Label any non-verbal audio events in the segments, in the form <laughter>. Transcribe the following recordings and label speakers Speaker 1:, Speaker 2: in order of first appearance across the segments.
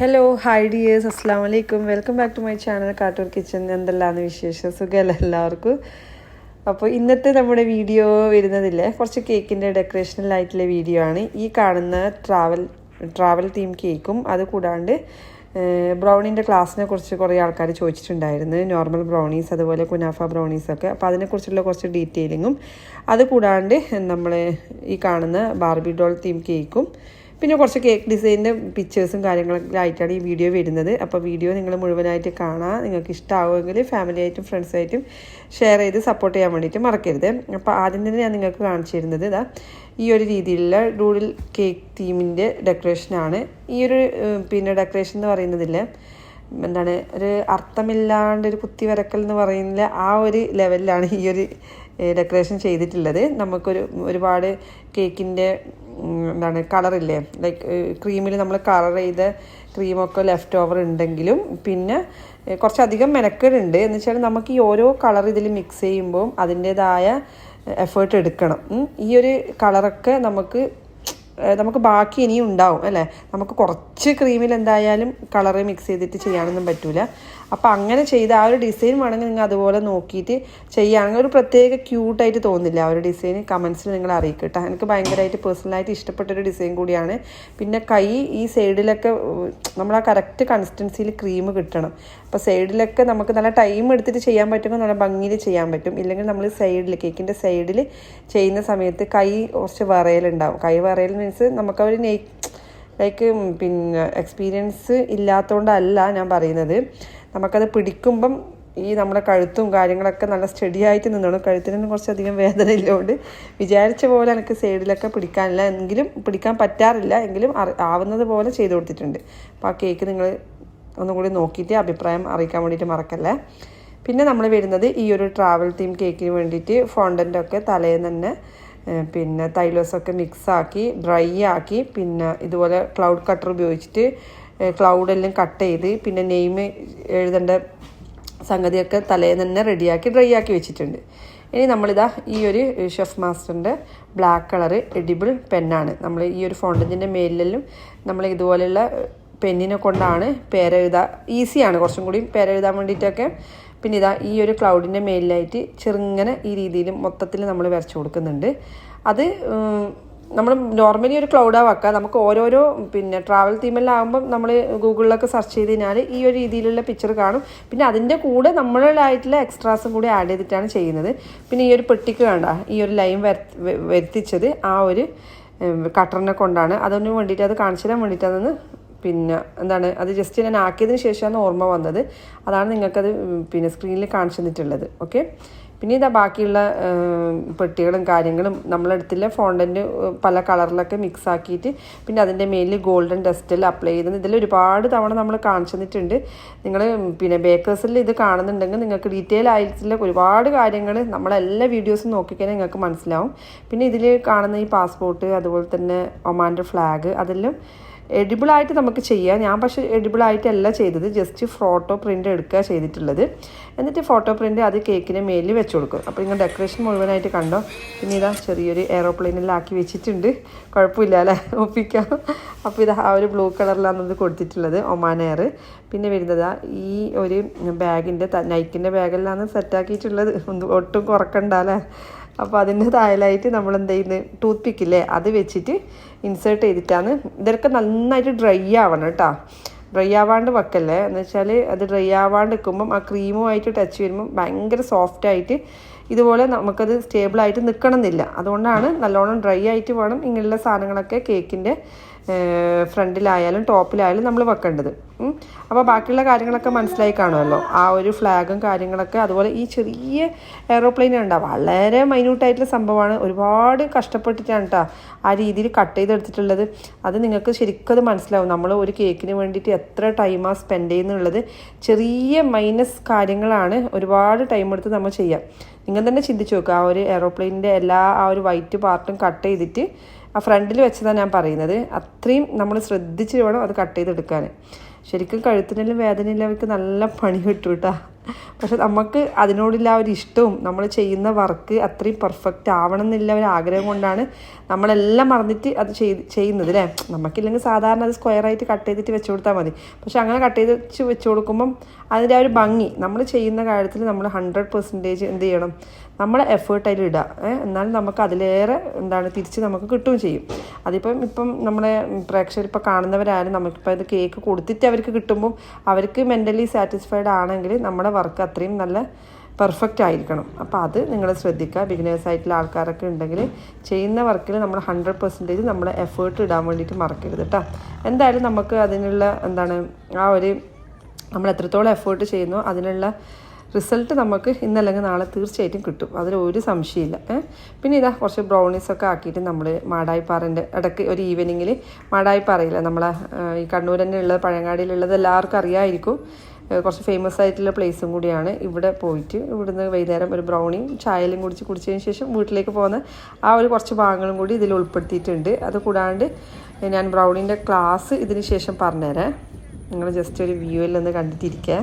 Speaker 1: Hello hi dears അസ്സാം വലൈക്കും welcome back to my channel Kattoor kitchen എന്തെല്ലാമാണ് വിശേഷം? സുഖമല്ല എല്ലാവർക്കും? അപ്പോൾ ഇന്നത്തെ നമ്മുടെ വീഡിയോ വരുന്നതില്ലേ കുറച്ച് കേക്കിന്റെ ഡെക്കറേഷനിലായിട്ടുള്ള വീഡിയോ ആണ്. ഈ കാണുന്ന ട്രാവൽ ട്രാവൽ തീം കേക്കും അത് കൂടാണ്ട് ബ്രൗണീന്റെ ക്ലാസ്സിനെ കുറിച്ച് കുറേ ആൾക്കാർ ചോദിച്ചിട്ടുണ്ടായിരുന്നു. നോർമൽ ബ്രൗണീസ് അതുപോലെ കുനാഫ ബ്രൗണീസ് ഒക്കെ. അപ്പോൾ അതിനെക്കുറിച്ചുള്ള കുറച്ച് ഡീറ്റെയിലിങ്ങും അത് കൂടാണ്ട് നമ്മൾ ഈ കാണുന്ന ബാർബി ഡോൾ തീം കേക്കും പിന്നെ കുറച്ച് കേക്ക് ഡിസൈനിന്റെ പിക്ചേഴ്സും കാര്യങ്ങളൊക്കെ ആയിട്ടാണ് ഈ വീഡിയോ വരുന്നത്. അപ്പോൾ വീഡിയോ നിങ്ങൾ മുഴുവനായിട്ട് കാണാൻ നിങ്ങൾക്ക് ഇഷ്ടമാവുമെങ്കിൽ ഫാമിലി ആയിട്ടും ഫ്രണ്ട്സായിട്ടും ഷെയർ ചെയ്ത് സപ്പോർട്ട് ചെയ്യാൻ വേണ്ടിയിട്ട് മറക്കരുത്. അപ്പോൾ ആദ്യം തന്നെ ഞാൻ നിങ്ങൾക്ക് കാണിച്ചു തരുന്നത് ഇതാ. ഈ ഒരു രീതിയിലുള്ള ഡൂഡിൽ കേക്ക് തീമിന്റെ ഡെക്കറേഷനാണ് ഈ ഒരു പിന്നെ ഡെക്കറേഷൻ എന്ന് പറയുന്നതിൽ എന്താണ് ഒരു അർത്ഥമില്ലാണ്ട് ഒരു കുത്തി വരക്കൽ എന്ന് പറയുന്നില്ല ആ ഒരു ലെവലിലാണ് ഈ ഒരു ഡെക്കറേഷൻ ചെയ്തിട്ടുള്ളത്. നമുക്കൊരു ഒരുപാട് കേക്കിന്റെ എന്താണ് കളറില്ലേ? ലൈക്ക് ക്രീമിൽ നമ്മൾ കളർ ചെയ്ത ക്രീമൊക്കെ ലെഫ്റ്റ് ഓവർ ഉണ്ടെങ്കിലും പിന്നെ കുറച്ചധികം മെനക്കേടുണ്ട്. എന്ന് വെച്ചാൽ നമുക്ക് ഈ ഓരോ കളർ ഇതിൽ മിക്സ് ചെയ്യുമ്പോൾ അതിന്റേതായ എഫേർട്ട് എടുക്കണം. ഈ ഒരു കളറൊക്കെ നമുക്ക് നമുക്ക് ബാക്കി ഇനിയും ഉണ്ടാവും അല്ലേ? നമുക്ക് കുറച്ച് ക്രീമിൽ എന്തായാലും കളറ് മിക്സ് ചെയ്തിട്ട് ചെയ്യാനൊന്നും പറ്റൂല. അപ്പോൾ അങ്ങനെ ചെയ്ത് ആ ഒരു ഡിസൈൻ വേണമെങ്കിൽ നിങ്ങൾ അതുപോലെ നോക്കിയിട്ട് ചെയ്യുകയാണെങ്കിൽ ഒരു പ്രത്യേക ക്യൂട്ടായിട്ട് തോന്നില്ല ആ ഒരു ഡിസൈൻ കമൻസിൽ നിങ്ങൾ അറിയിക്കുക കേട്ടോ എനിക്ക് ഭയങ്കരമായിട്ട് പേഴ്സണലായിട്ട് ഇഷ്ടപ്പെട്ടൊരു ഡിസൈൻ കൂടിയാണ്. പിന്നെ കൈ ഈ സൈഡിലൊക്കെ നമ്മൾ ആ കറക്റ്റ് കൺസിസ്റ്റൻസിയിൽ ക്രീം കിട്ടണം. അപ്പോൾ സൈഡിലൊക്കെ നമുക്ക് നല്ല ടൈം എടുത്തിട്ട് ചെയ്യാൻ പറ്റുമ്പോൾ നല്ല ഭംഗിയിൽ ചെയ്യാൻ പറ്റും. ഇല്ലെങ്കിൽ നമ്മൾ സൈഡിൽ കേക്കിന്റെ സൈഡിൽ ചെയ്യുന്ന സമയത്ത് കൈ കുറച്ച് വറയലുണ്ടാവും കൈ വറയൽ മീൻസ് നമുക്ക് ഒരു നെയ് ലൈക്ക് പിന്നെ എക്സ്പീരിയൻസ് ഇല്ലാത്തതുകൊണ്ടല്ല ഞാൻ പറയുന്നത്. നമുക്കത് പിടിക്കുമ്പം ഈ നമ്മുടെ കഴുത്തും കാര്യങ്ങളൊക്കെ നല്ല സ്റ്റഡി ആയിട്ട് നിന്നോളും. കഴുത്തിനൊന്നും കുറച്ചധികം വേദന ഇല്ലോണ്ട്. വിചാരിച്ച പോലെ എനിക്ക് സൈഡിലൊക്കെ പിടിക്കാനില്ല. എങ്കിലും പിടിക്കാൻ പറ്റാറില്ല. എങ്കിലും ആവുന്നത് പോലെ ചെയ്തു കൊടുത്തിട്ടുണ്ട്. അപ്പോൾ ആ കേക്ക് നിങ്ങൾ ഒന്നും കൂടി നോക്കിയിട്ട് അഭിപ്രായം അറിയിക്കാൻ വേണ്ടിയിട്ട് മറക്കല്ലേ. പിന്നെ നമ്മൾ വരുന്നത് ഈ ഒരു ട്രാവൽ തീം കേക്കിന് വേണ്ടിയിട്ട് ഫോണ്ടന്റൊക്കെ തലേന്ന് തന്നെ പിന്നെ തൈലോസൊക്കെ മിക്സാക്കി ഡ്രൈ ആക്കി പിന്നെ ഇതുപോലെ ക്ലൗഡ് കട്ടർ ഉപയോഗിച്ചിട്ട് ക്ലൗഡെല്ലാം കട്ട് ചെയ്ത് പിന്നെ നെയിം എഴുതേണ്ട സംഗതിയൊക്കെ തലേന്ന് തന്നെ റെഡിയാക്കി ഡ്രൈ ആക്കി വെച്ചിട്ടുണ്ട്. ഇനി നമ്മളിതാ ഈ ഒരു ഷെഫ് മാസ്റ്ററിന്റെ ബ്ലാക്ക് കളർ എഡിബിൾ പെന്നാണ്. നമ്മൾ ഈ ഒരു ഫോണ്ടന്റിന്റെ മേലിലും നമ്മൾ ഇതുപോലെയുള്ള പെന്നിനെ കൊണ്ടാണ് പേരെഴുതാ ഈസിയാണ്. കുറച്ചും കൂടി പേരെഴുതാൻ വേണ്ടിയിട്ടൊക്കെ പിന്നെ ഇതാ ഈ ഒരു ക്ലൗഡിന്റെ മേലിലായിട്ട് ചെറുങ്ങനെ ഈ രീതിയിൽ മൊത്തത്തിൽ നമ്മൾ വരച്ചു കൊടുക്കുന്നുണ്ട്. അത് നമ്മൾ നോർമലി ഒരു ക്ലൗഡ് വെക്കുക നമുക്ക് ഓരോരോ പിന്നെ ട്രാവൽ തീമെല്ലാം നമ്മൾ ഗൂഗിളിലൊക്കെ സെർച്ച് ചെയ്ത് കഴിഞ്ഞാൽ ഈ ഒരു രീതിയിലുള്ള പിക്ചർ കാണും. പിന്നെ അതിന്റെ കൂടെ നമ്മളായിട്ടുള്ള എക്സ്ട്രാസും കൂടി ആഡ് ചെയ്തിട്ടാണ് ചെയ്യുന്നത്. പിന്നെ ഈ ഒരു പെട്ടിക്ക് വേണ്ട ഈ ഒരു ലൈൻ വരുത്തിച്ചത് ആ ഒരു കട്ടറിനെ കൊണ്ടാണ്. അതിന് വേണ്ടിയിട്ട് അത് കാണിച്ചു തരാൻ വേണ്ടിയിട്ടാണ് പിന്നെ എന്താണ് അത് ജസ്റ്റ് ഞാൻ ആക്കിയതിന് ശേഷമാണ് ഓർമ്മ വന്നത്. അതാണ് നിങ്ങൾക്കത് പിന്നെ സ്ക്രീനിൽ കാണിച്ചു തന്നിട്ടുള്ളത്. ഓക്കെ പിന്നെ ഇതാ ബാക്കിയുള്ള പെട്ടികളും കാര്യങ്ങളും നമ്മളെടുത്തില്ല. ഫോണ്ടന്റ് പല കളറിലൊക്കെ മിക്സ് ആക്കിയിട്ട് പിന്നെ അതിന്റെ മേലിൽ ഗോൾഡൻ ഡസ്റ്റിൽ അപ്ലൈ ചെയ്തത് ഇതിൽ ഒരുപാട് തവണ നമ്മൾ കാണിച്ചു തന്നിട്ടുണ്ട്. നിങ്ങൾ പിന്നെ ബേക്കേഴ്സിൽ ഇത് കാണുന്നുണ്ടെങ്കിൽ നിങ്ങൾക്ക് ഡീറ്റെയിൽ ആയിട്ടുള്ള ഒരുപാട് കാര്യങ്ങൾ നമ്മളെല്ലാ വീഡിയോസും നോക്കിക്കഴിഞ്ഞാൽ നിങ്ങൾക്ക് മനസ്സിലാവും. പിന്നെ ഇതിൽ കാണുന്ന ഈ പാസ്പോർട്ട് അതുപോലെ തന്നെ ഒമാന്റെ ഫ്ലാഗ് അതെല്ലാം എഡിബിളായിട്ട് നമുക്ക് ചെയ്യാം. ഞാൻ പക്ഷേ എഡിബിളായിട്ടല്ല ചെയ്തത്. ജസ്റ്റ് ഫോട്ടോ പ്രിന്റ് എടുക്കുക ചെയ്തിട്ടുള്ളത്. എന്നിട്ട് ഫോട്ടോ പ്രിന്റ് അത് കേക്കിന് മേലിൽ വെച്ച് കൊടുക്കും. അപ്പോൾ നിങ്ങൾ ഡെക്കറേഷൻ മുഴുവനായിട്ട് കണ്ടോ? പിന്നെ ഇതാ ചെറിയൊരു എയറോപ്ലെയിനിലാക്കി വെച്ചിട്ടുണ്ട്. കുഴപ്പമില്ല അല്ലേ? <laughs> ഒപ്പിക്കാം. അപ്പോൾ ഇത് ആ ഒരു ബ്ലൂ കളറിലാണ് ഇത് കൊടുത്തിട്ടുള്ളത്. Oman Air. പിന്നെ വരുന്നത് ഈ ഒരു ബാഗിന്റെ നൈക്കിന്റെ ബാഗെല്ലാം സെറ്റാക്കിയിട്ടുള്ളത് ഒട്ടും കുറക്കണ്ട അല്ലേ? അപ്പോൾ അതിന്റെ താഴെയായിട്ട് നമ്മൾ എന്ത് ചെയ്യുന്നത് ടൂത്ത് പിക്കില്ലേ അത് വെച്ചിട്ട് ഇൻസേർട്ട് ചെയ്തിട്ടാണ്. ഇതൊക്കെ നന്നായിട്ട് ഡ്രൈ ആവണം കേട്ടോ. ഡ്രൈ ആവാണ്ട് വെക്കല്ലേ? എന്ന് വെച്ചാൽ അത് ഡ്രൈ ആവാണ്ട് നിൽക്കുമ്പം ആ ക്രീമുമായിട്ട് ടച്ച് വരുമ്പം ഭയങ്കര സോഫ്റ്റ് ആയിട്ട് ഇതുപോലെ നമുക്കത് സ്റ്റേബിളായിട്ട് നിൽക്കണം എന്നില്ല അതുകൊണ്ടാണ് നല്ലോണം ഡ്രൈ ആയിട്ട് വേണം ഇങ്ങനെയുള്ള സാധനങ്ങളൊക്കെ കേക്കിന്റെ ഫ്രണ്ടിലായാലും ടോപ്പിലായാലും നമ്മൾ വെക്കേണ്ടത്. അപ്പോൾ ബാക്കിയുള്ള കാര്യങ്ങളൊക്കെ മനസ്സിലായി കാണുമല്ലോ. ആ ഒരു ഫ്ലാഗും കാര്യങ്ങളൊക്കെ അതുപോലെ ഈ ചെറിയ എയറോപ്ലെയിൻ ഉണ്ടാവും വളരെ മൈന്യൂട്ടായിട്ടുള്ള സംഭവമാണ്. ഒരുപാട് കഷ്ടപ്പെട്ടിട്ടാണ് കേട്ടോ ആ രീതിയിൽ കട്ട് ചെയ്തെടുത്തിട്ടുള്ളത്. അത് നിങ്ങൾക്ക് ശരിക്കും അത് മനസ്സിലാവും. നമ്മൾ ഒരു കേക്കിന് വേണ്ടിയിട്ട് എത്ര ടൈമാണ് സ്പെൻഡ് ചെയ്യുന്നുള്ളത്. ചെറിയ മൈനസ് കാര്യങ്ങളാണ് ഒരുപാട് ടൈം എടുത്ത് നമ്മൾ ചെയ്യാം. നിങ്ങൾ തന്നെ ചിന്തിച്ചു നോക്കുക ആ ഒരു എയറോപ്ലെയിനിന്റെ എല്ലാ ആ ഒരു വൈറ്റ് പാർട്ടും കട്ട് ചെയ്തിട്ട് ആ ഫ്രണ്ടിൽ വെച്ചതാണ് ഞാൻ പറയുന്നത്. അത്രയും നമ്മൾ ശ്രദ്ധിച്ച് വേണം അത് കട്ട് ചെയ്തെടുക്കാൻ. ശരിക്കും കഴുത്തിനെല്ലാം വേദനയില്ലവർക്ക് നല്ല പണി കിട്ടും കേട്ടോ പക്ഷെ നമുക്ക് അതിനോടുള്ള ആ ഒരു ഇഷ്ടവും നമ്മൾ ചെയ്യുന്ന വർക്ക് അത്രയും പെർഫെക്റ്റ് ആവണം എന്നുള്ള ഒരു ആഗ്രഹം കൊണ്ടാണ് നമ്മളെല്ലാം മറന്നിട്ട് അത് ചെയ്ത് ചെയ്യുന്നത് അല്ലേ നമുക്കില്ലെങ്കിൽ സാധാരണ അത് സ്ക്വയറായിട്ട് കട്ട് ചെയ്തിട്ട് വെച്ച് കൊടുത്താൽ മതി. പക്ഷെ അങ്ങനെ കട്ട് ചെയ്ത് വെച്ച് വെച്ച് കൊടുക്കുമ്പം അതിന്റെ ആ ഒരു ഭംഗി നമ്മൾ ചെയ്യുന്ന കാര്യത്തിൽ നമ്മൾ ഹൺഡ്രഡ് പെർസെന്റേജ് എന്ത് ചെയ്യണം? നമ്മളെ എഫേർട്ട് അതിൽ ഇടുക എന്നാലും നമുക്ക് അതിലേറെ എന്താണ് തിരിച്ച് നമുക്ക് കിട്ടുകയും ചെയ്യും. അതിപ്പം ഇപ്പം നമ്മളെ പ്രേക്ഷകർ ഇപ്പോൾ കാണുന്നവരായാലും നമുക്കിപ്പോൾ ഇത് കേക്ക് കൊടുത്തിട്ട് അവർക്ക് കിട്ടുമ്പോൾ അവർക്ക് മെന്റലി സാറ്റിസ്ഫൈഡ് ആണെങ്കിൽ നമ്മുടെ വർക്ക് അത്രയും നല്ല പെർഫെക്റ്റ് ആയിരിക്കണം. അപ്പോൾ അത് നിങ്ങൾ ശ്രദ്ധിക്കുക. ബിഗിനേഴ്സ് ആയിട്ടുള്ള ആൾക്കാരൊക്കെ ഉണ്ടെങ്കിൽ ചെയ്യുന്ന വർക്കിൽ നമ്മൾ ഹൺഡ്രഡ് പെർസെന്റേജ് നമ്മൾ എഫേർട്ട് ഇടാൻ വേണ്ടിയിട്ട് മറക്കരുത് കേട്ടോ എന്തായാലും നമുക്ക് അതിനുള്ള എന്താണ് ആ ഒരു നമ്മൾ എത്രത്തോളം എഫേർട്ട് ചെയ്യുന്നു അതിനുള്ള റിസൾട്ട് നമുക്ക് ഇന്നല്ലെങ്കിൽ നാളെ തീർച്ചയായിട്ടും കിട്ടും. അതിൽ ഒരു സംശയമില്ല? പിന്നെ ഇതാ കുറച്ച് ബ്രൗണീസൊക്കെ ആക്കിയിട്ട് നമ്മൾ മാടായിപ്പാറേന്റെ ഇടയ്ക്ക് ഒരു ഈവനിങ്ങിൽ മാടായിപ്പാറയില്ല നമ്മളെ ഈ കണ്ണൂർ തന്നെ ഉള്ളത് പഴങ്ങാടിയിലുള്ളത് എല്ലാവർക്കും അറിയാമായിരിക്കും കുറച്ച് ഫേമസ് ആയിട്ടുള്ള പ്ലേസും കൂടിയാണ് ഇവിടെ പോയിട്ട്. ഇവിടുന്ന് വൈകുന്നേരം ഒരു ബ്രൗണിയും ചായയിലും കുടിച്ച് കുടിച്ചതിന് ശേഷം വീട്ടിലേക്ക് പോകുന്ന ആ ഒരു കുറച്ച് ഭാഗങ്ങളും കൂടി ഇതിൽ ഉൾപ്പെടുത്തിയിട്ടുണ്ട്. അത് കൂടാണ്ട് ഞാൻ ബ്രൗണിന്റെ ക്ലാസ് ഇതിന് ശേഷം പറഞ്ഞുതരാം. നിങ്ങൾ ജസ്റ്റ് ഒരു വ്യൂവിൽ ഒന്ന് കണ്ടിട്ടിരിക്കുക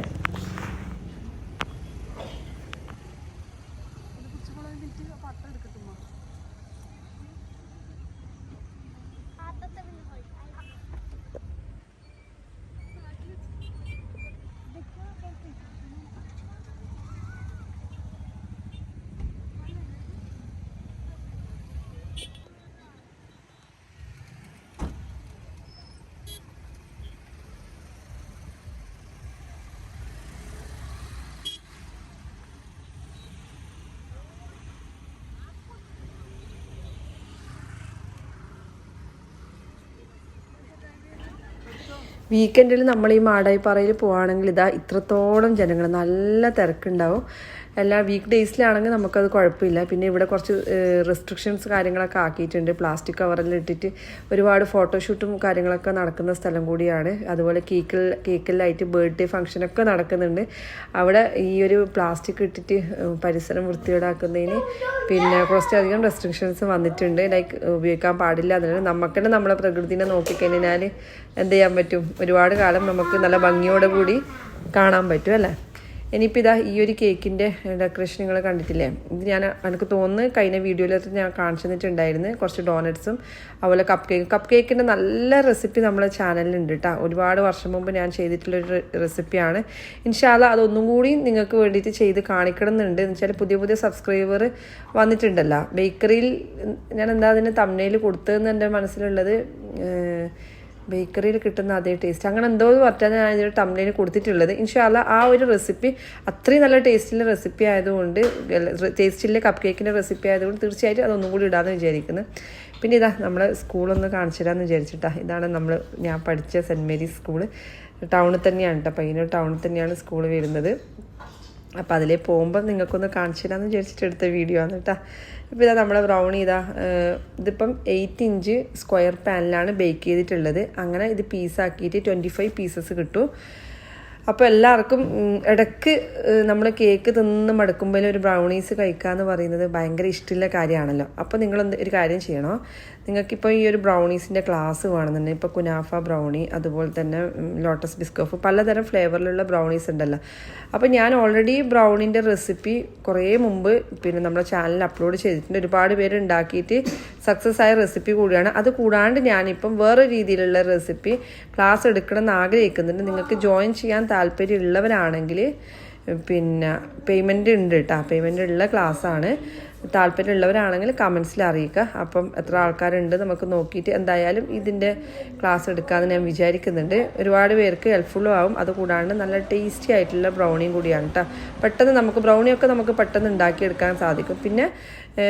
Speaker 1: വീക്കെൻഡിൽ നമ്മൾ ഈ മാടായിപ്പാറയിൽ പോവുകയാണെങ്കിൽ ഇതാ ഇത്രത്തോളം ജനങ്ങൾ നല്ല തിരക്കുണ്ടാവും. എല്ലാ വീക്ക് ഡേയ്സിലാണെങ്കിൽ നമുക്കത് കുഴപ്പമില്ല പിന്നെ ഇവിടെ കുറച്ച് റെസ്ട്രിക്ഷൻസ് കാര്യങ്ങളൊക്കെ ആക്കിയിട്ടുണ്ട്. പ്ലാസ്റ്റിക് കവറിൽ ഇട്ടിട്ട് ഒരുപാട് ഫോട്ടോഷൂട്ടും കാര്യങ്ങളൊക്കെ നടക്കുന്ന സ്ഥലം കൂടിയാണ്. അതുപോലെ കേക്കിൽ കേക്കിലായിട്ട് ബർത്ത്ഡേ ഫംഗ്ഷനൊക്കെ നടക്കുന്നുണ്ട്. അവിടെ ഈ ഒരു പ്ലാസ്റ്റിക് ഇട്ടിട്ട് പരിസരം വൃത്തികേടാക്കുന്നതിന് പിന്നെ കുറച്ചധികം റെസ്ട്രിക്ഷൻസ് വന്നിട്ടുണ്ട്. ലൈക്ക് ഉപയോഗിക്കാൻ പാടില്ല. അതിന് നമുക്ക് തന്നെ നമ്മളെ പ്രകൃതിനെ നോക്കിക്കഴിഞ്ഞാൽ എന്ത് ചെയ്യാൻ പറ്റും? ഒരുപാട് കാലം നമുക്ക് നല്ല ഭംഗിയോടെ കൂടി കാണാൻ പറ്റും അല്ലേ? ഇനിയിപ്പോൾ ഇതാ ഈ ഒരു കേക്കിന്റെ ഡെക്കറേഷൻ നിങ്ങൾ കണ്ടിട്ടില്ലേ? ഇത് ഞാൻ എനിക്ക് തോന്നുന്നു കഴിഞ്ഞ വീഡിയോയിലൊക്കെ ഞാൻ കാണിച്ചു തന്നിട്ടുണ്ടായിരുന്നു കുറച്ച് ഡോണറ്റ്സും അതുപോലെ കപ്പ് കേക്ക് കപ്പ് കേക്കിന്റെ നല്ല റെസിപ്പി നമ്മളെ ചാനലിലുണ്ട് കേട്ടോ ഒരുപാട് വർഷം മുമ്പ് ഞാൻ ചെയ്തിട്ടുള്ളൊരു റെസിപ്പിയാണ് ഇൻഷാല്ല അതൊന്നും കൂടി നിങ്ങൾക്ക് വേണ്ടിയിട്ട് ചെയ്ത് കാണിക്കണം എന്നുണ്ട് എന്ന് വെച്ചാൽ പുതിയ പുതിയ സബ്സ്ക്രൈബർ വന്നിട്ടുണ്ടല്ലോ. ബേക്കറിയിൽ ഞാൻ എന്താ അതിന് തമ്മനയിൽ കൊടുത്തതെന്ന് എന്റെ മനസ്സിലുള്ളത് ബേക്കറിയിൽ കിട്ടുന്ന അതേ ടേസ്റ്റ് അങ്ങനെ എന്തോ പറഞ്ഞാൽ ഞാൻ ഇതിന് ടംപ്ലേന് കൊടുത്തിട്ടുള്ളത്. ഇൻഷാല്ല ആ ഒരു റെസിപ്പി അത്രയും നല്ല ടേസ്റ്റിലെ റെസിപ്പി ആയതുകൊണ്ട് ടേസ്റ്റിലെ കപ്പ് കേക്കിന്റെ റെസിപ്പി ആയതുകൊണ്ട് തീർച്ചയായിട്ടും അതൊന്നും കൂടി ഇടാമെന്ന് വിചാരിക്കുന്നു. പിന്നെ ഇതാ നമ്മൾ സ്കൂളൊന്ന് കാണിച്ചു തരാമെന്ന് വിചാരിച്ചിട്ടാ. ഇതാണ് നമ്മൾ ഞാൻ പഠിച്ച സെന്റ് മേരീസ് സ്കൂൾ ടൗണിൽ തന്നെയാണ് കേട്ടോ പയ്യന്നൂർ ടൗണിൽ തന്നെയാണ് സ്കൂൾ വരുന്നത്. അപ്പോൾ അതിലേ പോകുമ്പോൾ നിങ്ങൾക്കൊന്ന് കാണിച്ചു തരാമെന്ന് വിചാരിച്ചിട്ട് എടുത്ത വീഡിയോ ആണ് കേട്ടോ ഇപ്പോൾ ഇതാ നമ്മളെ ബ്രൗണി ഇതാ ഇതിപ്പം എയ്റ്റ് ഇഞ്ച് സ്ക്വയർ പാനിലാണ് ബേക്ക് ചെയ്തിട്ടുള്ളത്. അങ്ങനെ ഇത് പീസാക്കിയിട്ട് ട്വന്റി ഫൈവ് പീസസ് കിട്ടും. അപ്പോൾ എല്ലാവർക്കും ഇടയ്ക്ക് നമ്മൾ കേക്ക് തിന്ന് മടുക്കുമ്പോൾ ഒരു ബ്രൗണീസ് കഴിക്കുക എന്ന് പറയുന്നത് ഭയങ്കര ഇഷ്ടമുള്ള കാര്യമാണല്ലോ അപ്പോൾ നിങ്ങൾ ഒരു കാര്യം ചെയ്യണോ? നിങ്ങൾക്കിപ്പോൾ ഈ ഒരു ബ്രൗണീസിന്റെ ക്ലാസ് വേണമെന്നുണ്ടെങ്കിൽ ഇപ്പോൾ കുനാഫ ബ്രൗണി അതുപോലെ തന്നെ ലോട്ടസ് ബിസ്കോഫ് പലതരം ഫ്ലേവറിലുള്ള ബ്രൗണീസ് ഉണ്ടല്ലോ. അപ്പോൾ ഞാൻ ഓൾറെഡി ബ്രൗണിന്റെ റെസിപ്പി കുറേ മുമ്പ് പിന്നെ നമ്മുടെ ചാനലിൽ അപ്ലോഡ് ചെയ്തിട്ടുണ്ട്. ഒരുപാട് പേര് ഉണ്ടാക്കിയിട്ട് സക്സസ് ആയ റെസിപ്പി കൂടിയാണ്. അത് കൂടാണ്ട് ഞാനിപ്പം വേറെ രീതിയിലുള്ള റെസിപ്പി ക്ലാസ് എടുക്കണം എന്ന് ആഗ്രഹിക്കുന്നുണ്ട്. നിങ്ങൾക്ക് ജോയിൻ ചെയ്യാൻ താല്പര്യമുള്ളവരാണെങ്കിൽ പിന്നെ പേയ്മെന്റ് ഉണ്ട് കേട്ടോ പേയ്മെന്റ് ഉള്ള ക്ലാസ്സാണ് താല്പര്യമുള്ളവരാണെങ്കിൽ കമൻസിൽ അറിയിക്കുക അപ്പം എത്ര ആൾക്കാരുണ്ട് നമുക്ക് നോക്കിയിട്ട് എന്തായാലും ഇതിന്റെ ക്ലാസ് എടുക്കാമെന്ന് ഞാൻ വിചാരിക്കുന്നുണ്ട്. ഒരുപാട് പേർക്ക് ഹെൽപ്ഫുള്ളും ആവും. അതുകൂടാണ്ട് നല്ല ടേസ്റ്റി ആയിട്ടുള്ള ബ്രൗണിയും കൂടിയാണ് കേട്ടോ പെട്ടെന്ന് നമുക്ക് ബ്രൗണിയൊക്കെ നമുക്ക് പെട്ടെന്ന് ഉണ്ടാക്കിയെടുക്കാൻ സാധിക്കും. പിന്നെ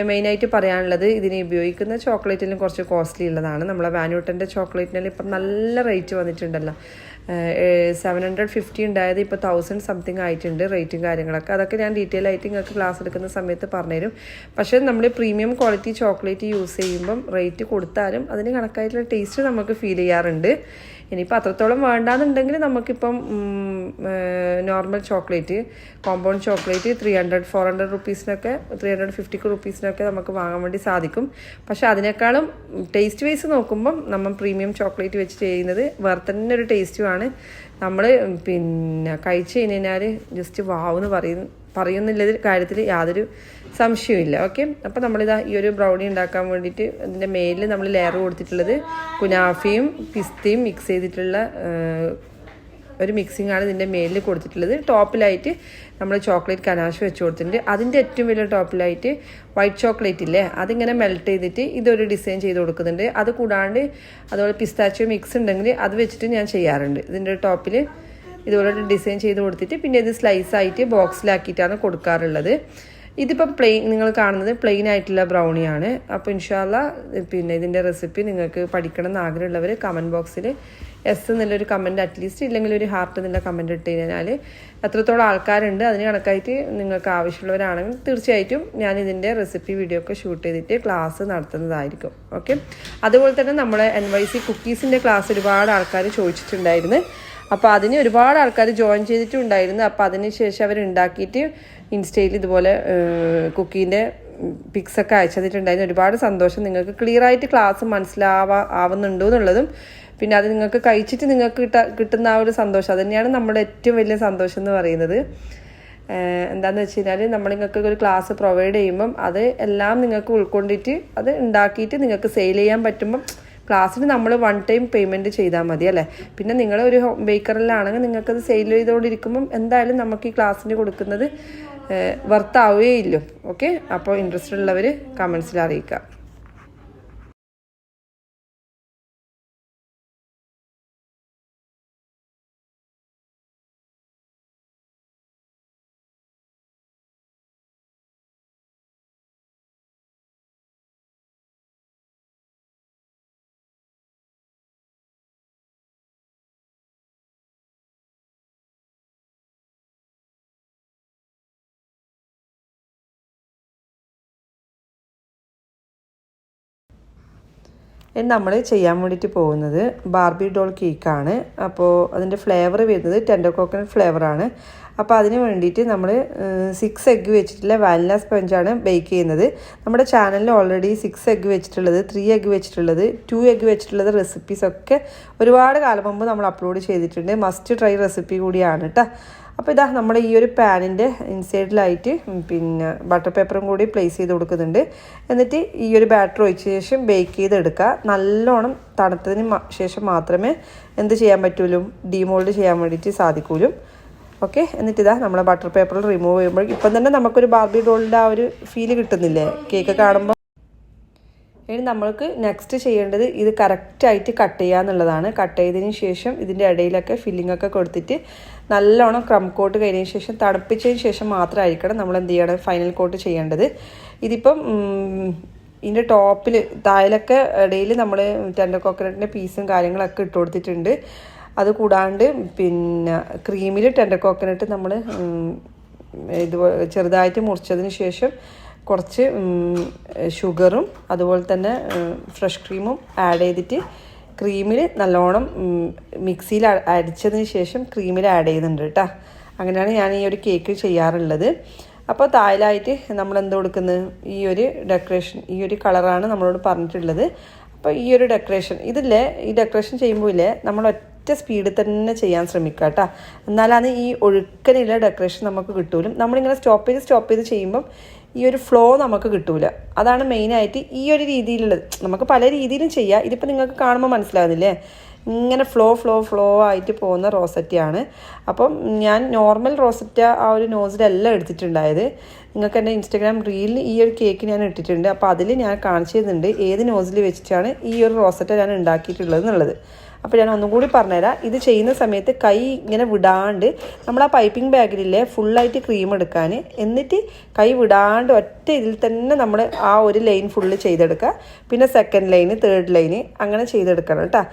Speaker 1: മെയിനായിട്ട് പറയാനുള്ളത് ഇതിനെ ഉപയോഗിക്കുന്ന ചോക്ലേറ്റിലും കുറച്ച് കോസ്റ്റ്ലി ഉള്ളതാണ്. നമ്മളെ വാനൂട്ടന്റെ ചോക്ലേറ്റിനെല്ലാം ഇപ്പം നല്ല റേറ്റ് വന്നിട്ടുണ്ടല്ലോ. സെവൻ ഹൺഡ്രഡ് ഫിഫ്റ്റി ഉണ്ടായത് ഇപ്പോൾ തൗസൻഡ് സംതിങ് ആയിട്ടുണ്ട് റേറ്റും കാര്യങ്ങളൊക്കെ. അതൊക്കെ ഞാൻ ഡീറ്റെയിൽ ആയിട്ട് നിങ്ങൾക്ക് ക്ലാസ് എടുക്കുന്ന സമയത്ത് പറഞ്ഞുതരും. പക്ഷേ നമ്മൾ പ്രീമിയം ക്വാളിറ്റി ചോക്ലേറ്റ് യൂസ് ചെയ്യുമ്പം റേറ്റ് കൊടുത്താലും അതിന് കണക്കായിട്ടുള്ള ടേസ്റ്റ് നമുക്ക് ഫീൽ ചെയ്യാറുണ്ട്. ഇനിയിപ്പോൾ അത്രത്തോളം വേണ്ടാന്നുണ്ടെങ്കിൽ നമുക്കിപ്പം normal chocolate compound chocolate three hundred four hundred റുപ്പീസിനൊക്കെ three hundred fifty റുപ്പീസിനൊക്കെ നമുക്ക് വാങ്ങാൻ വേണ്ടി സാധിക്കും. പക്ഷേ അതിനേക്കാളും ടേസ്റ്റ് വൈസ് നോക്കുമ്പം നമ്മൾ പ്രീമിയം ചോക്ലേറ്റ് വെച്ച് ചെയ്യുന്നത് വേറെ തന്നെ ഒരു ടേസ്റ്റുമാണ് നമ്മൾ പിന്നെ കഴിച്ച് കഴിഞ്ഞാൽ ജസ്റ്റ് വാവെന്ന് പറയുന്ന പറയുന്നില്ല കാര്യത്തിൽ യാതൊരു സംശയമില്ല ഓക്കെ? അപ്പോൾ നമ്മളിതാ ഈ ഒരു ബ്രൗണി ഉണ്ടാക്കാൻ വേണ്ടിയിട്ട് അതിന്റെ മേലിൽ നമ്മൾ ലെയർ കൊടുത്തിട്ടുള്ളത് കുനാഫയും പിസ്തയും മിക്സ് ചെയ്തിട്ടുള്ള ഒരു മിക്സിംഗ് ആണ് ഇതിന്റെ മേലിൽ കൊടുത്തിട്ടുള്ളത്. ടോപ്പിലായിട്ട് നമ്മൾ ചോക്ലേറ്റ് കനാശ് വെച്ച് കൊടുത്തിട്ടുണ്ട്. അതിന്റെ ഏറ്റവും വലിയ ടോപ്പിലായിട്ട് വൈറ്റ് ചോക്ലേറ്റ് ഇല്ലേ? അതിങ്ങനെ മെൽറ്റ് ചെയ്തിട്ട് ഇതൊരു ഡിസൈൻ ചെയ്ത് കൊടുക്കുന്നുണ്ട്. അത് കൂടാണ്ട് അതുപോലെ പിസ്താച്ചോ മിക്സ് ഉണ്ടെങ്കിൽ അത് വെച്ചിട്ട് ഞാൻ ചെയ്യാറുണ്ട്. ഇതിന്റെ ടോപ്പിൽ ഇതുപോലെ ഡിസൈൻ ചെയ്ത് കൊടുത്തിട്ട് പിന്നെ ഇത് സ്ലൈസ് ആയിട്ട് ബോക്സിലാക്കിയിട്ടാണ് കൊടുക്കാറുള്ളത്. ഇതിപ്പം പ്ലെയിൻ നിങ്ങൾ കാണുന്നത് പ്ലെയിൻ ആയിട്ടുള്ള ബ്രൗണിയാണ് അപ്പോൾ ഇൻഷാല്ല പിന്നെ ഇതിന്റെ റെസിപ്പി നിങ്ങൾക്ക് പഠിക്കണം എന്ന് ആഗ്രഹമുള്ളവർ കമന്റ് ബോക്സിൽ എസ് എന്നുള്ളൊരു കമന്റ് അറ്റ്ലീസ്റ്റ് ഇല്ലെങ്കിൽ ഒരു ഹാർട്ട് എന്നുള്ള കമന്റ് ഇട്ട് കഴിഞ്ഞാൽ എത്രത്തോളം ആൾക്കാരുണ്ട്. അതിന് കണക്കായിട്ട് നിങ്ങൾക്ക് ആവശ്യമുള്ളവരാണെങ്കിൽ തീർച്ചയായിട്ടും ഞാൻ ഇതിന്റെ റെസിപ്പി വീഡിയോ ഒക്കെ ഷൂട്ട് ചെയ്തിട്ട് ക്ലാസ് നടത്തുന്നതായിരിക്കും. ഓക്കെ അതുപോലെ തന്നെ നമ്മളെ എൻ വൈ സി കുക്കീസിന്റെ ക്ലാസ് ഒരുപാട് ആൾക്കാർ ചോദിച്ചിട്ടുണ്ടായിരുന്നു. അപ്പോൾ അതിന് ഒരുപാട് ആൾക്കാർ ജോയിൻ ചെയ്തിട്ടുണ്ടായിരുന്നു. അപ്പോൾ അതിന് ശേഷം അവർ ഉണ്ടാക്കിയിട്ട് ഇൻസ്റ്റയിൽ ഇതുപോലെ കുക്കീന്റെ പിക്സൊക്കെ അയച്ചു തന്നിട്ടുണ്ടായിരുന്നു. ഒരുപാട് സന്തോഷം. നിങ്ങൾക്ക് ക്ലിയർ ആയിട്ട് ക്ലാസ് മനസ്സിലാവാ ആവുന്നുണ്ടോ എന്നുള്ളതും പിന്നെ അത് നിങ്ങൾക്ക് കഴിച്ചിട്ട് നിങ്ങൾക്ക് കിട്ട കിട്ടുന്ന ആ ഒരു സന്തോഷം. അത് തന്നെയാണ് നമ്മുടെ ഏറ്റവും വലിയ സന്തോഷം എന്ന് പറയുന്നത്. എന്താണെന്ന് വെച്ച് കഴിഞ്ഞാൽ നമ്മൾ നിങ്ങൾക്ക് ഒരു ക്ലാസ് പ്രൊവൈഡ് ചെയ്യുമ്പം അത് എല്ലാം നിങ്ങൾക്ക് ഉൾക്കൊണ്ടിട്ട് അത് ഉണ്ടാക്കിയിട്ട് നിങ്ങൾക്ക് സെയിൽ ചെയ്യാൻ പറ്റുമ്പം ക്ലാസ്സിന് നമ്മൾ വൺ ടൈം പേയ്മെന്റ് ചെയ്താൽ മതി അല്ലേ? പിന്നെ നിങ്ങൾ ഒരു ഹോം ബേക്കറിലാണെങ്കിൽ നിങ്ങൾക്കത് സെയിൽ ചെയ്തുകൊണ്ടിരിക്കുമ്പം എന്തായാലും നമുക്ക് ഈ ക്ലാസ്സിന് കൊടുക്കുന്നത് വർത്താവുകയില്ലോ ഓക്കെ അപ്പോൾ ഇൻട്രസ്റ്റ് ഉള്ളവർ കമൻസിൽ അറിയിക്കുക. നമ്മൾ ചെയ്യാൻ വേണ്ടിയിട്ട് പോകുന്നത് ബാർബി ഡോൾ കേക്കാണ് അപ്പോൾ അതിന്റെ ഫ്ലേവർ വരുന്നത് ടെൻഡർ കോക്കനട്ട് ഫ്ലേവറാണ് അപ്പോൾ അതിന് വേണ്ടിയിട്ട് നമ്മൾ സിക്സ് എഗ്ഗ് വെച്ചിട്ടുള്ള വാനില സ്പഞ്ചാണ് ബേക്ക് ചെയ്യുന്നത്. നമ്മുടെ ചാനലിൽ ഓൾറെഡി സിക്സ് എഗ്ഗ് വെച്ചിട്ടുള്ളത് ത്രീ എഗ്ഗ് വെച്ചിട്ടുള്ളത് ടു എഗ്ഗ് വെച്ചിട്ടുള്ളത് റെസിപ്പീസൊക്കെ ഒരുപാട് കാലം മുമ്പ് നമ്മൾ അപ്ലോഡ് ചെയ്തിട്ടുണ്ട്. മസ്റ്റ് ട്രൈ റെസിപ്പി കൂടിയാണ് കേട്ടോ അപ്പോൾ ഇതാ നമ്മൾ ഈ ഒരു പാനിന്റെ ഇൻസൈഡിലായിട്ട് പിന്നെ ബട്ടർ പേപ്പറും കൂടി പ്ലേസ് ചെയ്ത് കൊടുക്കുന്നുണ്ട്. എന്നിട്ട് ഈ ഒരു ബാറ്റർ ഒഴിച്ച ശേഷം ബേക്ക് ചെയ്തെടുക്കുക. നല്ലോണം തണുത്തതിന് ശേഷം മാത്രമേ എന്ത് ചെയ്യാൻ പറ്റുള്ളൂ ഡീമോൾഡ് ചെയ്യാൻ വേണ്ടിയിട്ട് സാധിക്കൂലും. ഓക്കെ എന്നിട്ട് ഇതാ നമ്മളെ ബട്ടർ പേപ്പറിൽ റിമൂവ് ചെയ്യുമ്പോൾ ഇപ്പം തന്നെ നമുക്കൊരു ബാർബി ഡോളിന്റെ ആ ഒരു ഫീൽ കിട്ടുന്നില്ലേ? കേക്ക് കാണുമ്പോൾ ഇനി നമ്മൾക്ക് നെക്സ്റ്റ് ചെയ്യേണ്ടത് ഇത് കറക്റ്റായിട്ട് കട്ട് ചെയ്യുക എന്നുള്ളതാണ് കട്ട് ചെയ്തതിന് ശേഷം ഇതിന്റെ ഇടയിലൊക്കെ ഫില്ലിംഗ് ഒക്കെ കൊടുത്തിട്ട് നല്ലോണം ക്രം കോട്ട് കഴിഞ്ഞതിന് ശേഷം തണുപ്പിച്ചതിന് ശേഷം മാത്രമായിരിക്കണം നമ്മൾ എന്ത് ചെയ്യണം ഫൈനൽ കോട്ട് ചെയ്യേണ്ടത്. ഇതിപ്പം ഇതിന്റെ ടോപ്പിൽ തായലൊക്കെ ഇടയിൽ നമ്മൾ ടെൻഡർ കോക്കനട്ടിന്റെ പീസും കാര്യങ്ങളൊക്കെ ഇട്ട് കൊടുത്തിട്ടുണ്ട്. അത് കൂടാണ്ട് പിന്നെ ക്രീമിൽ ടെൻഡർ കോക്കനട്ട് നമ്മൾ ഇത് ചെറുതായിട്ട് മുറിച്ചതിന് ശേഷം കുറച്ച് ഷുഗറും അതുപോലെ തന്നെ ഫ്രഷ് ക്രീമും ആഡ് ചെയ്തിട്ട് ക്രീമിൽ നല്ലോണം മിക്സിയിൽ അടിച്ചതിന് ശേഷം ക്രീമിൽ ആഡ് ചെയ്യുന്നുണ്ട് കേട്ടോ അങ്ങനെയാണ് ഞാൻ ഈ ഒരു കേക്ക് ചെയ്യാറുള്ളത്. അപ്പോൾ തായലായിട്ട് നമ്മൾ എന്ത് കൊടുക്കുന്നത് ഈ ഒരു ഡെക്കറേഷൻ ഈ ഒരു കളറാണ് നമ്മളോട് പറഞ്ഞിട്ടുള്ളത്. അപ്പോൾ ഈ ഒരു ഡെക്കറേഷൻ ഇതില്ലേ ഈ ഡെക്കറേഷൻ ചെയ്യുമ്പോൾ ഇല്ലേ നമ്മൾ ഒറ്റ സ്പീഡിൽ തന്നെ ചെയ്യാൻ ശ്രമിക്കുക കേട്ടോ എന്നാലാണ് ഈ ഒഴുക്കനുള്ള ഡെക്കറേഷൻ നമുക്ക് കിട്ടൂലും. നമ്മളിങ്ങനെ സ്റ്റോപ്പ് ചെയ്ത് സ്റ്റോപ്പ് ചെയ്ത് ചെയ്യുമ്പം ഈ ഒരു ഫ്ലോ നമുക്ക് കിട്ടൂല. അതാണ് മെയിനായിട്ട് ഈ ഒരു രീതിയിലുള്ളത്. നമുക്ക് പല രീതിയിലും ചെയ്യാം. ഇതിപ്പോൾ നിങ്ങൾക്ക് കാണുമ്പോൾ മനസ്സിലാകുന്നില്ലേ ഇങ്ങനെ ഫ്ലോ ഫ്ലോ ഫ്ലോ ആയിട്ട് പോകുന്ന റോസറ്റയാണ് അപ്പം ഞാൻ നോർമൽ റോസറ്റ ആ ഒരു നോസിലെല്ലാം എടുത്തിട്ടുണ്ടായത്. നിങ്ങൾക്ക് എന്റെ ഇൻസ്റ്റഗ്രാം റീലിൽ ഈ ഒരു കേക്ക് ഞാൻ ഇട്ടിട്ടുണ്ട്. അപ്പോൾ അതിൽ ഞാൻ കാണിച്ചു തരുന്നുണ്ട് ഏത് നോസിൽ വെച്ചിട്ടാണ് ഈ ഒരു റോസറ്റ ഞാൻ ഉണ്ടാക്കിയിട്ടുള്ളത് എന്നുള്ളത്. അപ്പോൾ ഞാൻ ഒന്നും കൂടി പറഞ്ഞുതരാം. ഇത് ചെയ്യുന്ന സമയത്ത് കൈ ഇങ്ങനെ വിടാണ്ട് നമ്മൾ ആ പൈപ്പിംഗ് ബാഗിലില്ലേ ഫുള്ളായിട്ട് ക്രീം എടുക്കാൻ. എന്നിട്ട് കൈ വിടാണ്ട് ഒറ്റ ഇതിൽ തന്നെ നമ്മൾ ആ ഒരു ലൈൻ ഫുള്ള് ചെയ്തെടുക്കുക. പിന്നെ സെക്കൻഡ് ലൈന് തേർഡ് ലൈന് അങ്ങനെ ചെയ്തെടുക്കണം കേട്ടോ.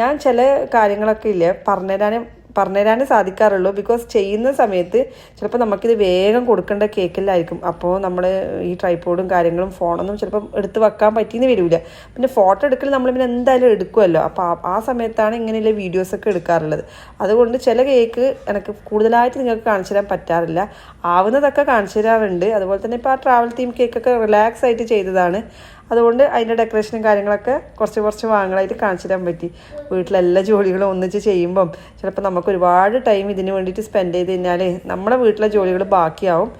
Speaker 1: ഞാൻ ചില കാര്യങ്ങളൊക്കെ ഇല്ലേ പറഞ്ഞുതരാൻ പറഞ്ഞുതരാനേ സാധിക്കാറുള്ളൂ. ബിക്കോസ് ചെയ്യുന്ന സമയത്ത് ചിലപ്പോൾ നമുക്കിത് വേഗം കൊടുക്കേണ്ട കേക്കിലായിരിക്കും. അപ്പോൾ നമ്മൾ ഈ ട്രൈപോഡും കാര്യങ്ങളും ഫോണൊന്നും ചിലപ്പം എടുത്ത് വെക്കാൻ പറ്റിയെന്ന് വരില്ല പിന്നെ ഫോട്ടോ എടുക്കൽ നമ്മൾ പിന്നെ എന്തായാലും എടുക്കുമല്ലോ അപ്പോൾ ആ- ആ സമയത്താണ് ഇങ്ങനെയുള്ള വീഡിയോസൊക്കെ എടുക്കാറുള്ളത്. അതുകൊണ്ട് ചില കേക്ക് എനിക്ക് കൂടുതലായിട്ട് നിങ്ങൾക്ക് കാണിച്ചു തരാൻ പറ്റാറില്ല. ആവുന്നതൊക്കെ കാണിച്ചു തരാറുണ്ട്. അതുപോലെ തന്നെ ഇപ്പോൾ ആ ട്രാവൽ തീം കേക്കൊക്കെ റിലാക്സ് ആയിട്ട് ചെയ്തതാണ്. അതുകൊണ്ട് അതിന്റെ ഡെക്കറേഷനും കാര്യങ്ങളൊക്കെ കുറച്ച് കുറച്ച് വാങ്ങലായിട്ട് കാണിച്ചു തരാൻ പറ്റി. വീട്ടിലെല്ലാ ജോലികളും ഒന്നിച്ച് ചെയ്യുമ്പം ചിലപ്പോൾ നമുക്ക് ഒരുപാട് ടൈം ഇതിന് വേണ്ടിയിട്ട് സ്പെൻഡ് ചെയ്ത് കഴിഞ്ഞാൽ നമ്മുടെ വീട്ടിലെ ജോലികൾ ബാക്കിയാവും.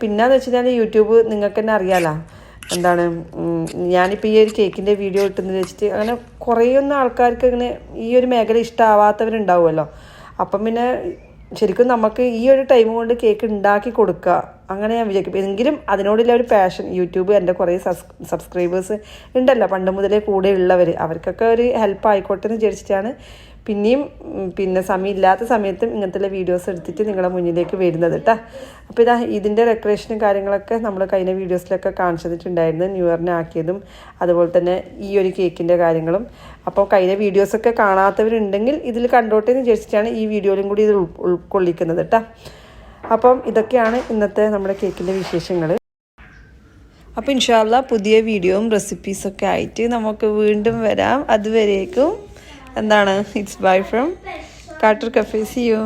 Speaker 1: പിന്നെന്ന് വെച്ച് കഴിഞ്ഞാൽ യൂട്യൂബ് നിങ്ങൾക്ക് തന്നെ അറിയാലോ. എന്താണ് ഞാനിപ്പോൾ ഈ ഒരു കേക്കിന്റെ വീഡിയോ ഇട്ടെന്ന് വെച്ചിട്ട് അങ്ങനെ കുറേയൊന്നും ആൾക്കാർക്ക് ഇങ്ങനെ ഈ ഒരു മേഖല ഇഷ്ടമാവാത്തവരുണ്ടാവുമല്ലോ അപ്പം പിന്നെ ശരിക്കും നമുക്ക് ഈ ഒരു ടൈം കൊണ്ട് കേക്ക് ഉണ്ടാക്കി കൊടുക്കുക അങ്ങനെ ഞാൻ വിചാരിക്കും. എങ്കിലും അതിനോടുള്ള ഒരു പാഷൻ യൂട്യൂബ് എന്റെ കുറേ സബ്സ്ക്രൈബേഴ്സ് ഉണ്ടല്ലോ പണ്ട് മുതലേ കൂടെ ഉള്ളവർ അവർക്കൊക്കെ ഒരു ഹെൽപ്പ് ആയിക്കോട്ടെ എന്ന് വിചാരിച്ചിട്ടാണ് പിന്നെയും പിന്നെ പിന്നെ സമയമില്ലാത്ത സമയത്തും ഇങ്ങനത്തെ വീഡിയോസ് എടുത്തിട്ട് നിങ്ങളുടെ മുന്നിലേക്ക് വരുന്നത് കേട്ടോ. അപ്പോൾ ഇതാ ഇതിന്റെ ഡെക്കറേഷനും കാര്യങ്ങളൊക്കെ നമ്മൾ കഴിഞ്ഞ വീഡിയോസിലൊക്കെ കാണിച്ചിട്ടുണ്ടായിരുന്നു ന്യൂ ഇയറിന് ആക്കിയതും അതുപോലെ തന്നെ ഈ ഒരു കേക്കിന്റെ കാര്യങ്ങളും. അപ്പോൾ കഴിഞ്ഞ വീഡിയോസൊക്കെ കാണാത്തവരുണ്ടെങ്കിൽ ഇതിൽ കണ്ടോട്ടെ എന്ന് വിചാരിച്ചിട്ടാണ് ഈ വീഡിയോയിലും കൂടി ഇത് ഉൾക്കൊള്ളിക്കുന്നത് കേട്ടോ. അപ്പം ഇതൊക്കെയാണ് ഇന്നത്തെ നമ്മുടെ കേക്കിന്റെ വിശേഷങ്ങൾ അപ്പോൾ ഇൻഷാല്ല പുതിയ വീഡിയോയും റെസിപ്പീസൊക്കെ ആയിട്ട് നമുക്ക് വീണ്ടും വരാം. അതുവരേക്കും എന്താണ്? It's bye from കാട്ടർ cafe see U